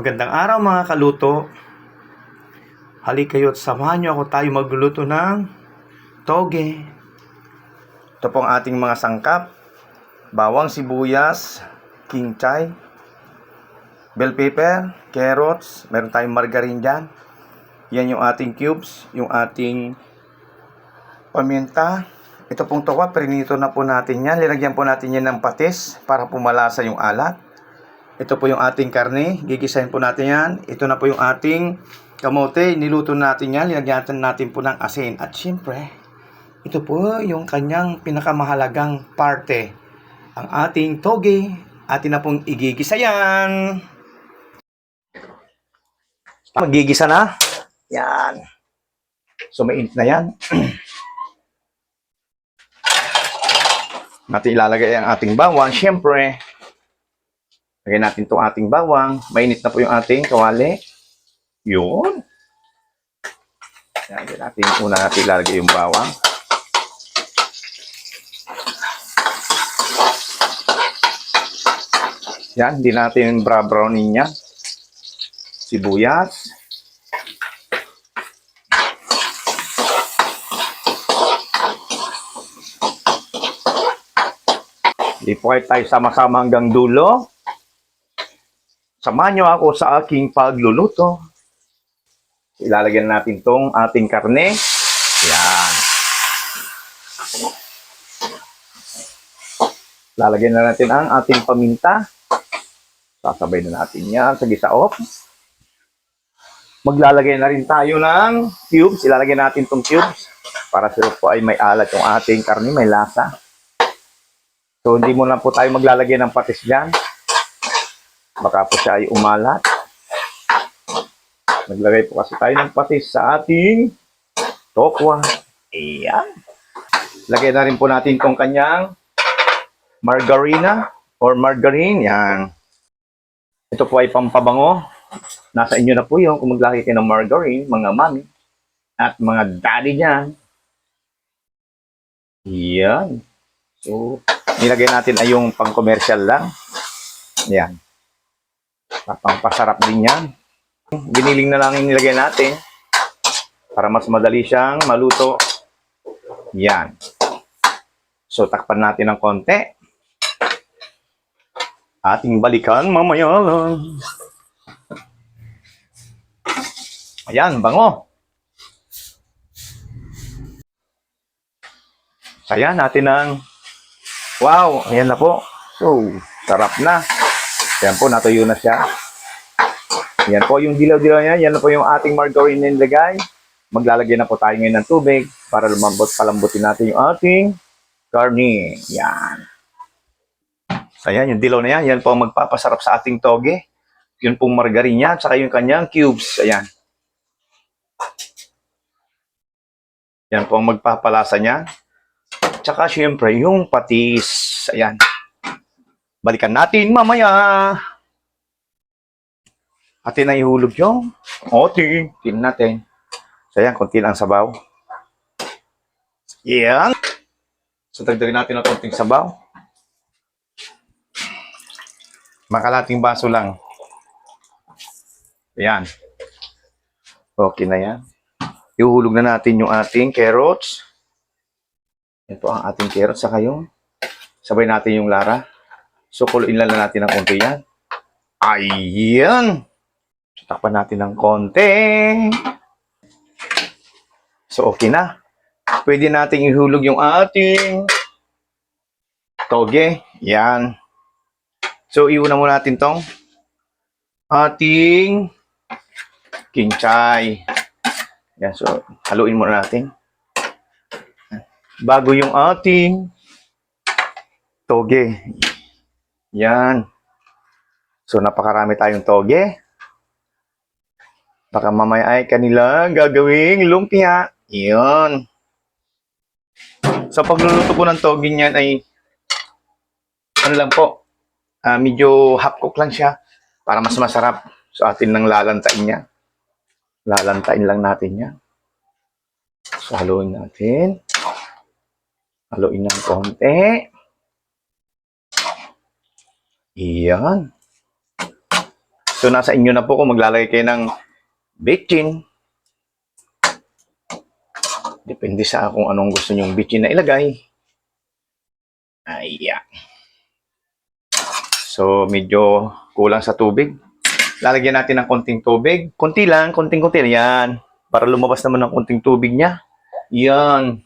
Magandang araw mga kaluto. Halik at samahan niyo ako tayo magluluto ng toge. Ito po ang ating mga sangkap. Bawang sibuyas, king chai, bell pepper, carrots, meron tayong margarine dyan. Yan yung ating cubes, yung ating paminta. Ito pong toka, prinito na po natin yan. Linagyan po natin yan ng patis para pumalasa yung alat. Ito po yung ating karne. Gigisahin po natin yan. Ito na po yung ating kamote. Niluto natin yan. Linagyan natin po ng asin. At syempre, ito po yung kanyang pinakamahalagang parte. Ang ating toge. Atin na pong igigisa yan. Magigisa na. Yan. So, na yan. natin ilalagay ang ating bawang. Syempre, Lagyan natin itong ating bawang. Mainit na po yung ating kawali. Yun. Lagyan natin. Una natin ilalagay yung bawang. Yan, hindi natin bra-brownin yan. Sibuyas. Hindi po tayo sama-sama hanggang dulo. Samahan niyo ako sa aking pagluluto. Ilalagyan natin tong ating karne. Yan. Lalagyan na natin ang ating paminta. Sasabay na natin yan sa gisaop. Maglalagay na rin tayo ng cubes. Ilalagay natin tong cubes para sila po ay may alat yung ating karne, may lasa. So, hindi muna po tayo maglalagay ng patis dyan. Baka po siya ay umalat. Naglagay po kasi tayo ng patis sa ating tokwa. Ayan. Lagay na rin po natin itong kanyang margarina or margarine. Yan. Ito po ay pampabango. Nasa inyo na po yun kung maglagay kayo ng margarine, mga mami at mga daddy niyan. Yan. So, nilagay natin ay yung pang-commercial lang. Yan. Pampasarap din yan. Giniling na lang yung nilagay natin para mas madali siyang maluto. Yan. So, takpan natin ng konti. Ating balikan mamaya lang. Ayan, bango. Ayan, natin ng Wow, ayan na po. So, sarap na. Yan po, natuyo na siya. Yan po yung dilaw-dilaw niya. Yan po yung ating margarine na nilagay. Maglalagay na po tayo ngayon ng tubig para lumambot, palambutin natin yung ating karne. Yan. Ayan, yung dilaw na yan. Yan po ang magpapasarap sa ating toge. Yun pong margarine niya, tsaka yung kanyang cubes. Ayan. Yan po ang magpapalasa niya. Tsaka syempre, yung patis. Ayan. Balikan natin mamaya. Atin na ihulog yung oti. Tingnan natin. So, ayan, konti lang sabaw. Yan. So, dagdagan natin ng konting sabaw. Makalating baso lang. Ayan. Okay na yan. Ihulog na natin yung ating carrots. Yan po ang ating carrots. Saka yung sabay natin yung lara. So, kuluin lang natin ng konti yan. Ayan! Takpan natin ng konti. So, okay na. Pwede nating ihulog yung ating toge. Yan. So, iuna muna natin tong ating king chai. Yan. So, haluin muna natin. Bago yung ating toge. Yan. So, napakarami tayong toge. Baka mamaya ay kanila gagawing lumpia. Yun. So, pagluluto ko ng toge niyan ay ano lang po, ah, medyo half cook lang siya para mas masarap. So, atin nang lalantain niya. Lalantain lang natin niya. So, haluin natin. Haluin ng konti. Iyan. So, nasa inyo na po kung maglalagay kayo ng bitchin. Depende sa kung anong gusto nyong bitchin na ilagay. Ayan. So, medyo kulang sa tubig. Lalagyan natin ng konting tubig. Konti lang, konting-konti. Yan. Para lumabas naman ng konting tubig niya. Yan.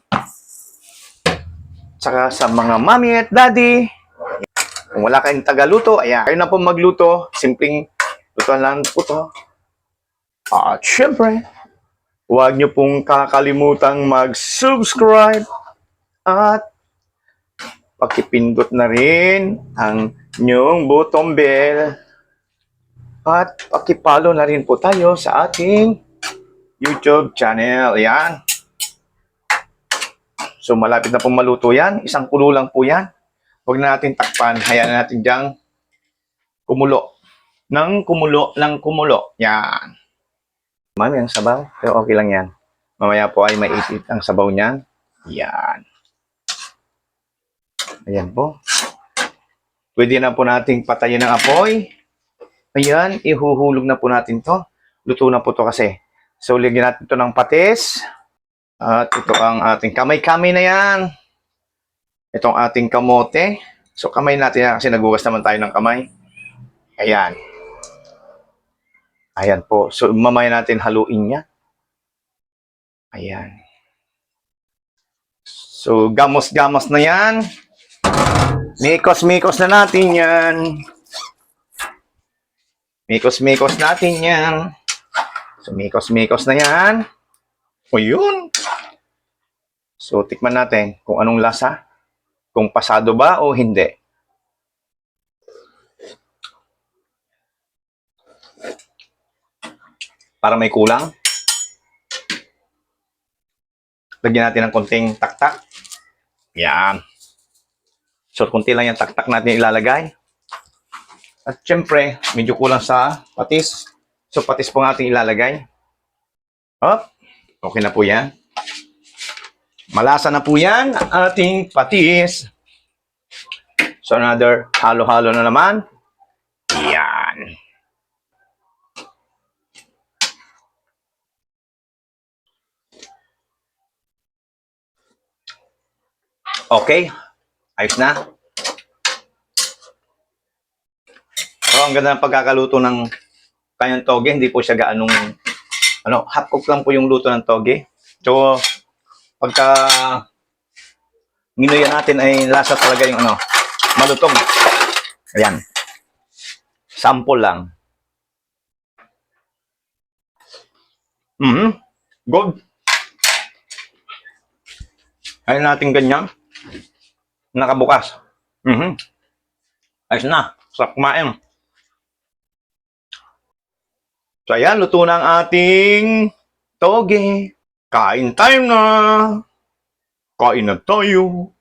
Saka sa mga mommy at daddy, kung wala kayong tagaluto, ayan, kayo na po magluto. Simpleng lutuan lang po to. At syempre, huwag niyo pong kakalimutang mag-subscribe at pakipindot na rin ang inyong button bell at pakipalo na rin po tayo sa ating YouTube channel. Yan. So malapit na pong maluto yan. Isang kulo lang po yan. Huwag na natin takpan. Hayaan na natin diyang kumulo. Nang kumulo, ng kumulo. Yan. Mami, ang sabaw. Pero okay lang yan. Mamaya po ay maitit ang sabaw niyan. Yan. Ayan po. Pwede na po nating patayin ng apoy. Ayan, ihuhulog na po natin to. Luto na po to kasi. So, lagyan natin to ng patis. At ito ang ating kamay-kamay na yan. Itong ating kamote. So, kamay natin yan kasi nagugas naman tayo ng kamay. Ayan. Ayan po. So, mamaya natin haluin niya. Ayan. So, gamos-gamos na yan. Mikos-mikos na natin yan. Mikos-mikos natin yan. So, mikos-mikos na yan. O yun. So, tikman natin kung anong lasa. Kung pasado ba o hindi. Para may kulang. Lagyan natin ng konting taktak. Yan. So, konti lang yung taktak natin ilalagay. At syempre, medyo kulang sa patis. So, patis po natin ilalagay. Up. Okay na po yan. Malasa na po yan ating patis. So, another halo-halo na naman. Yan. Okay. Ayos na. So, ang ganda ng pagkakaluto ng kanyang toge. Hindi po siya gaanong, ano, half cook lang po yung luto ng toge. So, pagka ginuya natin ay lasa talaga yung ano, malutong. Ayan. Sample lang. Mhm. Good. Ayun natin ganyan. Nakabukas. Mhm. Ayos na. Sarap kumain. So, ayan, luto na ang ating toge. Kain time na. Kain na tayo.